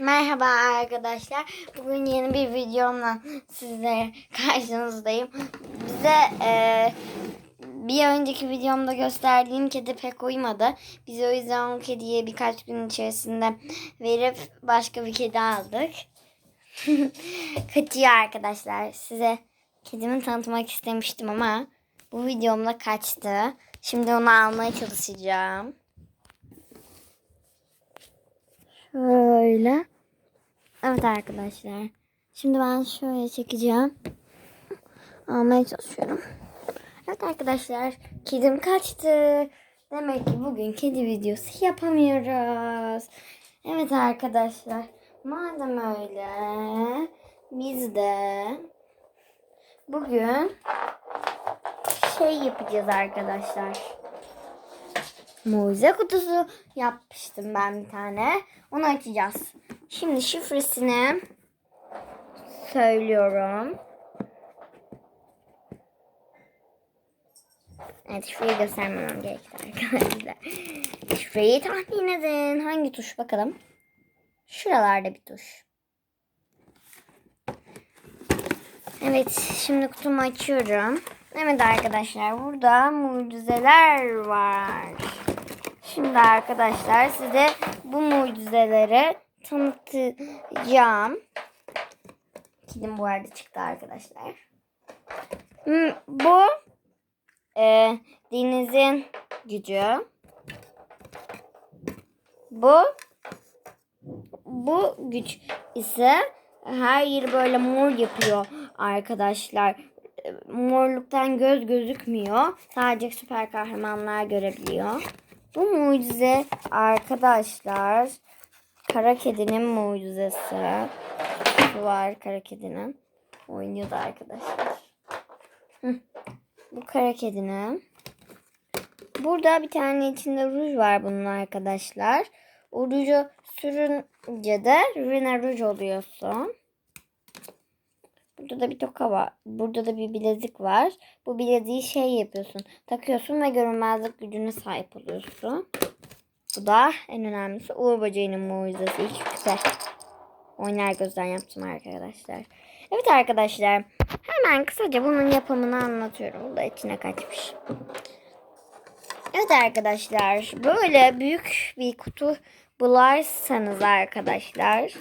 Merhaba arkadaşlar. Bugün yeni bir videomla sizlere karşınızdayım. Bize e, bir önceki videomda gösterdiğim kedi pek uymadı. Biz o yüzden o kediye birkaç gün içerisinde verip başka bir kedi aldık. Kaçıyor arkadaşlar. Size kedimi tanıtmak istemiştim ama bu videomda kaçtı. Şimdi onu almaya çalışacağım. Şöyle. Evet arkadaşlar. Şimdi ben şöyle çekeceğim. Almaya çalışıyorum. Evet arkadaşlar. Kedim kaçtı. Demek ki bugün kedi videosu yapamıyoruz. Evet arkadaşlar. Madem öyle. Biz de bugün şey yapacağız arkadaşlar. Mucize kutusu yapmıştım ben bir tane. Onu açacağız. Şimdi şifresini söylüyorum. Evet şifreyi göstermemem gerekti arkadaşlar. Şifreyi tahmin edin. Hangi tuş bakalım? Şuralarda bir tuş. Evet şimdi kutumu açıyorum. Evet arkadaşlar burada mucizeler var. Şimdi arkadaşlar size bu mucizeleri tanıtacağım. Kedim bu arada çıktı arkadaşlar. Hmm, Bu e, denizin gücü. Bu bu güç ise her yeri böyle mor yapıyor arkadaşlar. Morluktan göz gözükmüyor. Sadece süper kahramanlar görebiliyor. Bu mucize arkadaşlar kara kedinin mucizesi. Bu var kara kedinin. Oynuyordu arkadaşlar. Bu kara kedinin. Burada bir tane içinde ruj var bunun arkadaşlar. O ruju sürünce de Rina ruj oluyorsun. Burada da bir toka var. Burada da bir bilezik var. Bu bileziği şey yapıyorsun. Takıyorsun ve görünmezlik gücüne sahip oluyorsun. Bu da en önemlisi Uğur Böceği'nin mucizesi. İlk güzel. Oynar gözden yaptım arkadaşlar. Evet arkadaşlar. Hemen kısaca bunun yapımını anlatıyorum. Bu da içine kaçmış. Evet arkadaşlar. Böyle büyük bir kutu bularsanız arkadaşlar.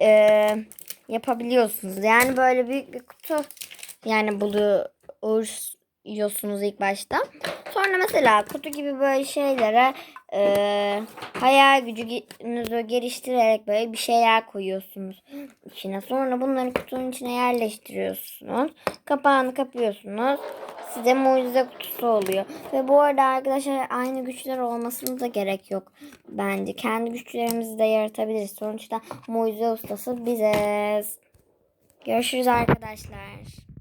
Eee yapabiliyorsunuz. Yani böyle büyük bir kutu yani buluyorsunuz ilk başta. Sonra mesela kutu gibi böyle şeylere e, hayal gücünüzü geliştirerek böyle bir şeyler koyuyorsunuz içine. Sonra bunları kutunun içine yerleştiriyorsunuz. Kapağını kapıyorsunuz. Size mucize kutusu oluyor. Ve bu arada arkadaşlar aynı güçler olmasına da gerek yok bence. Kendi güçlerimizi de yaratabiliriz. Sonuçta mucize ustası biziz. Görüşürüz arkadaşlar.